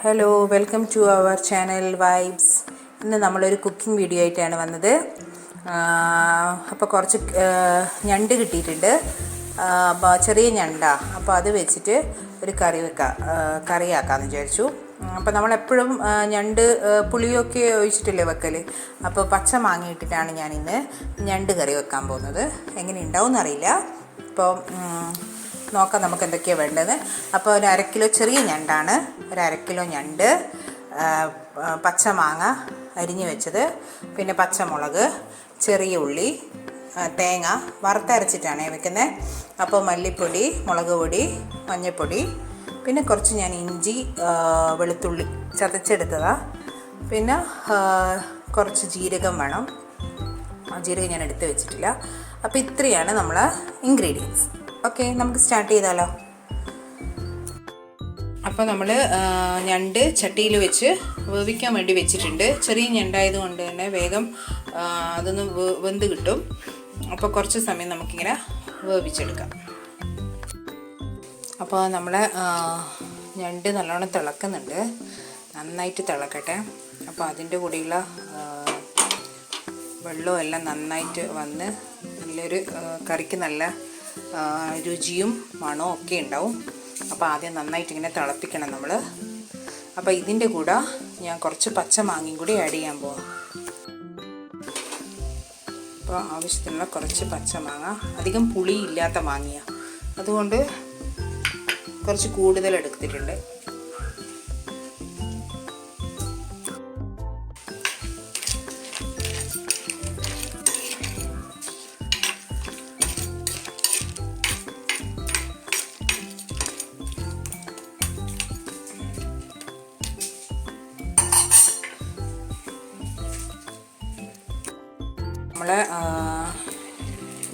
Hello welcome to our channel Vibes ഇന്ന് നമ്മളൊരു cooking video ആയിട്ടാണ് വന്നത്. അപ്പോൾ കുറച്ച് ഞണ്ട് കിട്ടിയിട്ടുണ്ട്. അപ്പോൾ ചെറിയ ഞണ്ടാ. അപ്പോൾ അത് വെച്ചിട്ട് ഒരു കറി വെക്കാം കറിയാക്കാന്ന് വിചാരിച്ചു. അപ്പോൾ നമ്മളെപ്പോഴും ഞണ്ട് പുളിയൊക്കെ ഒഴിച്ചിട്ടില്ലേ വെക്കൽ അപ്പോൾ പച്ച മാങ്ങിയിട്ടിട്ടാണ് ഞാനിന്ന് ഞണ്ട് കറി വെക്കാൻ പോകുന്നത്. എങ്ങനെ ഉണ്ടാവും എന്നറിയില്ല അപ്പോൾ നോക്കാം നമുക്ക് എന്തൊക്കെയാണ് വേണ്ടത്. അപ്പോൾ ഒരു അരക്കിലോ കിലോ ചെറിയ ഞണ്ടാണ്. ഒരു അരക്കിലോ കിലോ ഞണ്ട് പച്ചമാങ്ങ അരിഞ്ഞു വെച്ചത്. പിന്നെ പച്ചമുളക് ചെറിയ ഉള്ളി തേങ്ങ വറുത്തരച്ചിട്ടാണ് വെക്കുന്നത് അപ്പോൾ മല്ലിപ്പൊടി മുളക് പൊടി മഞ്ഞൾപ്പൊടി പിന്നെ കുറച്ച് ഞാൻ ഇഞ്ചി വെളുത്തുള്ളി ചതച്ചെടുത്തതാണ് പിന്നെ കുറച്ച് ജീരകം വേണം. ജീരകം ഞാൻ എടുത്ത് വെച്ചിട്ടില്ല. അപ്പോൾ ഇത്രയാണ് നമ്മളെ ഇൻഗ്രീഡിയൻസ് ഓക്കെ നമുക്ക് സ്റ്റാർട്ട് ചെയ്താലോ? അപ്പോൾ നമ്മൾ ഞണ്ട് ചട്ടിയിൽ വെച്ച് വേവിക്കാൻ വേണ്ടി വെച്ചിട്ടുണ്ട്. ചെറിയ ഞണ്ടായത് കൊണ്ട് തന്നെ വേഗം അതൊന്ന് വെന്ത് കിട്ടും. അപ്പോൾ കുറച്ച് സമയം നമുക്കിങ്ങനെ വേവിച്ചെടുക്കാം. അപ്പോൾ നമ്മളെ ഞണ്ട് നല്ലോണം തിളക്കുന്നുണ്ട്. നന്നായിട്ട് തിളക്കട്ടെ. അപ്പോൾ അതിന്റെ കൂടെയുള്ള വെള്ളവും എല്ലാം നന്നായിട്ട് വന്ന് നല്ലൊരു കറിക്ക് നല്ല രുചിയും മണവും ഒക്കെ ഉണ്ടാവും. അപ്പോൾ ആദ്യം നന്നായിട്ട് ഇങ്ങനെ തിളപ്പിക്കണം നമ്മൾ അപ്പോൾ ഇതിന്റെ കൂടെ ഞാൻ കുറച്ച് പച്ച മാങ്ങയും കൂടി ആഡ് ചെയ്യാൻ പോവാം. അപ്പോൾ ആവശ്യത്തിനുള്ള കുറച്ച് പച്ചമാങ്ങ അധികം പുളി ഇല്ലാത്ത മാങ്ങയാണ് അതുകൊണ്ട് കുറച്ച് കൂടുതൽ എടുത്തിട്ടുണ്ട്.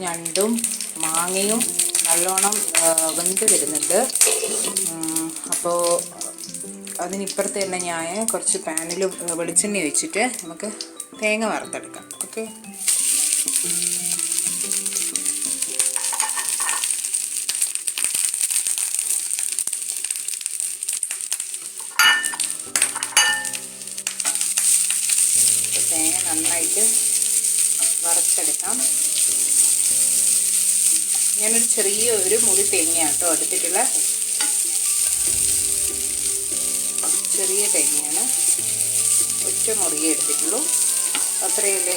ഞണ്ടും മാങ്ങയും നല്ലോണം വെന്ത് വരുന്നുണ്ട്. അപ്പോൾ അതിനിപ്പുറത്ത് തന്നെ ഞാൻ കുറച്ച് പാനിൽ വെളിച്ചെണ്ണ ഒഴിച്ചിട്ട് നമുക്ക് തേങ്ങ വറുത്തെടുക്കാം. ഓക്കെ? തേങ്ങ നന്നായിട്ട് വറുത്തെടുക്കാം. ഞാനൊരു ചെറിയ ഒരു മുറി തേങ്ങയാണ് കേട്ടോ എടുത്തിട്ടുള്ള. ചെറിയ തേങ്ങയാണ്. ഒറ്റ മുറിയേ എടുത്തിട്ടുള്ളൂ. അത്രയല്ലേ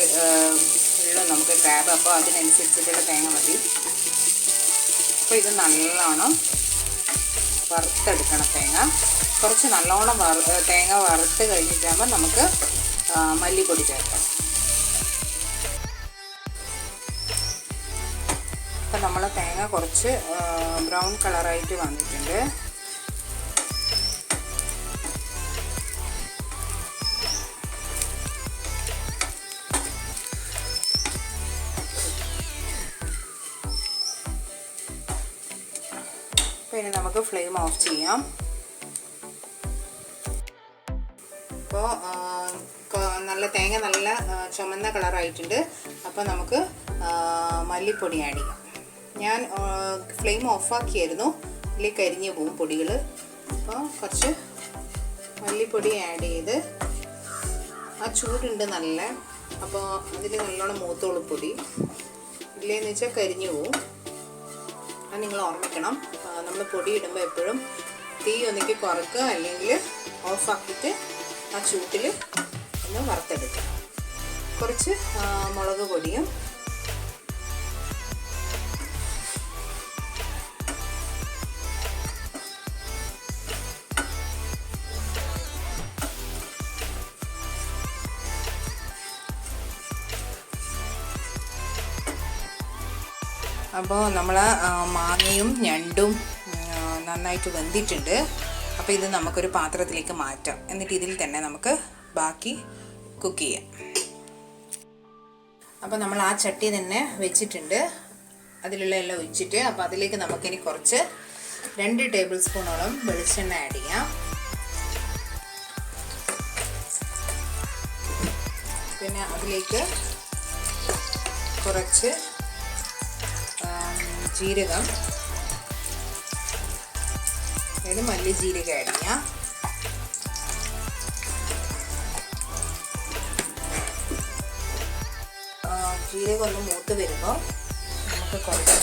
ഉള്ള നമുക്ക് ക്രാബ് അപ്പോൾ അതിനനുസരിച്ചിട്ടുള്ള തേങ്ങ മതി. അപ്പോൾ ഇത് നല്ലോണം വറുത്തെടുക്കണം തേങ്ങ. കുറച്ച് നല്ലോണം വറു തേങ്ങ വറുത്ത് കഴിഞ്ഞിട്ടാകുമ്പോൾ നമുക്ക് മല്ലിപ്പൊടി ചേർക്കാം. കുറച്ച് ബ്രൗൺ കളറായിട്ട് വന്നിട്ടുണ്ട്. ഇനി നമുക്ക് ഫ്ലെയിം ഓഫ് ചെയ്യാം. അപ്പോൾ നല്ല തേങ്ങ നല്ല ചുമന്ന കളറായിട്ടുണ്ട്. അപ്പോൾ നമുക്ക് മല്ലിപ്പൊടി ആഡ് ചെയ്യാം. ഞാൻ ഫ്ലെയിം ഓഫാക്കിയായിരുന്നു ഇതിൽ കരിഞ്ഞു പോകും പൊടികൾ അപ്പോൾ കുറച്ച് മല്ലിപ്പൊടി ആഡ് ചെയ്ത് ആ ചൂടുണ്ട് നല്ല അപ്പോൾ അതിൽ നല്ലോണം മൂത്തോളൂ പൊടി. ഇല്ലേന്ന് വെച്ചാൽ കരിഞ്ഞു പോവും. അത് നിങ്ങൾ ഓർമ്മിക്കണം. നമ്മൾ പൊടി ഇടുമ്പോൾ എപ്പോഴും തീ ഒന്നിക്ക് കുറക്കുക അല്ലെങ്കിൽ ഓഫാക്കിയിട്ട് ആ ചൂട്ടിൽ ഒന്ന് വറുത്തെടുക്കുക. കുറച്ച് മുളക് പൊടിയും അപ്പോൾ നമ്മൾ മാങ്ങയും ഞണ്ടും നന്നായിട്ട് വെന്തിട്ടുണ്ട്. അപ്പോൾ ഇത് നമുക്കൊരു പാത്രത്തിലേക്ക് മാറ്റാം. എന്നിട്ട് ഇതിൽ തന്നെ നമുക്ക് ബാക്കി കുക്ക് ചെയ്യാം. അപ്പോൾ നമ്മൾ ആ ചട്ടി തന്നെ വെച്ചിട്ടുണ്ട്. അതിലുള്ള എല്ലാം ഒഴിച്ചിട്ട് അപ്പോൾ അതിലേക്ക് നമുക്കിനി കുറച്ച് രണ്ട് ടേബിൾ സ്പൂണോളം വെളിച്ചെണ്ണ ആഡ് ചെയ്യാം. പിന്നെ അതിലേക്ക് കുറച്ച് ജീരകം. അതായത് മല്ലി ജീരക അരിഞ്ഞ ജീരകം ഒന്ന് മൂത്ത് വരുമ്പോൾ നമുക്ക് കുറച്ച്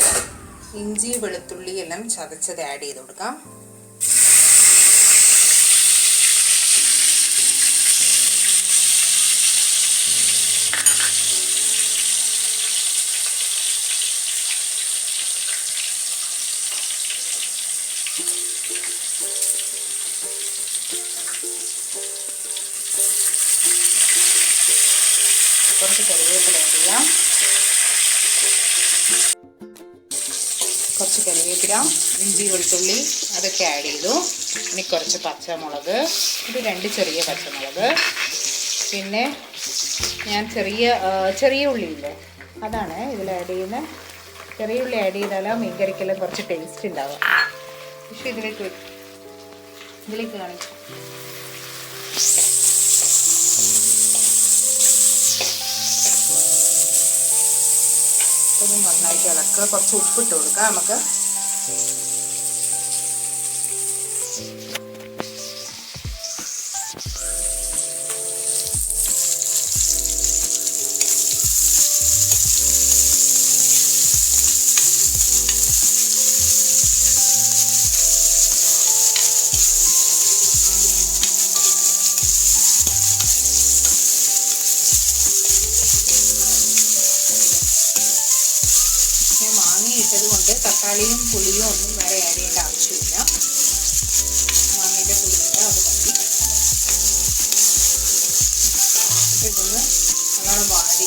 ഇഞ്ചി വെളുത്തുള്ളി എല്ലാം ചതച്ചത് ആഡ് ചെയ്ത് കൊടുക്കാം. കുറച്ച് കറിവേപ്പില ആഡ് ചെയ്യാം. കുറച്ച് കറിവേപ്പില ഇഞ്ചി വെളുത്തുള്ളി അതൊക്കെ ആഡ് ചെയ്തു. ഇനി കുറച്ച് പച്ചമുളക് ഒരു രണ്ട് ചെറിയ പച്ചമുളക്. പിന്നെ ഞാൻ ചെറിയ ചെറിയ ഉള്ളിയില്ലേ അതാണ് ഇതിൽ ആഡ് ചെയ്യുന്നത് ചെറിയ ഉള്ളി ആഡ് ചെയ്താലാണ് മീൻ കറിക്കെല്ലാം കുറച്ച് ടേസ്റ്റ് ഉണ്ടാവുക. പക്ഷേ ഇതിലേക്ക്. ഇതിലേക്ക് കാണിച്ചു നന്നായിട്ട് ഇളക്കുക. കുറച്ച് ഉപ്പിട്ട് കൊടുക്കുക. നമുക്ക് ഇട്ടത് കൊണ്ട് തക്കാളിയും പുളിയും ഒന്നും വേറെ ആഡ് ചെയ്യേണ്ട ആവശ്യമില്ല. മാങ്ങയുടെ പുളിയുണ്ട് അത് മതി. ഇതൊന്ന് നല്ലോണം വാടി.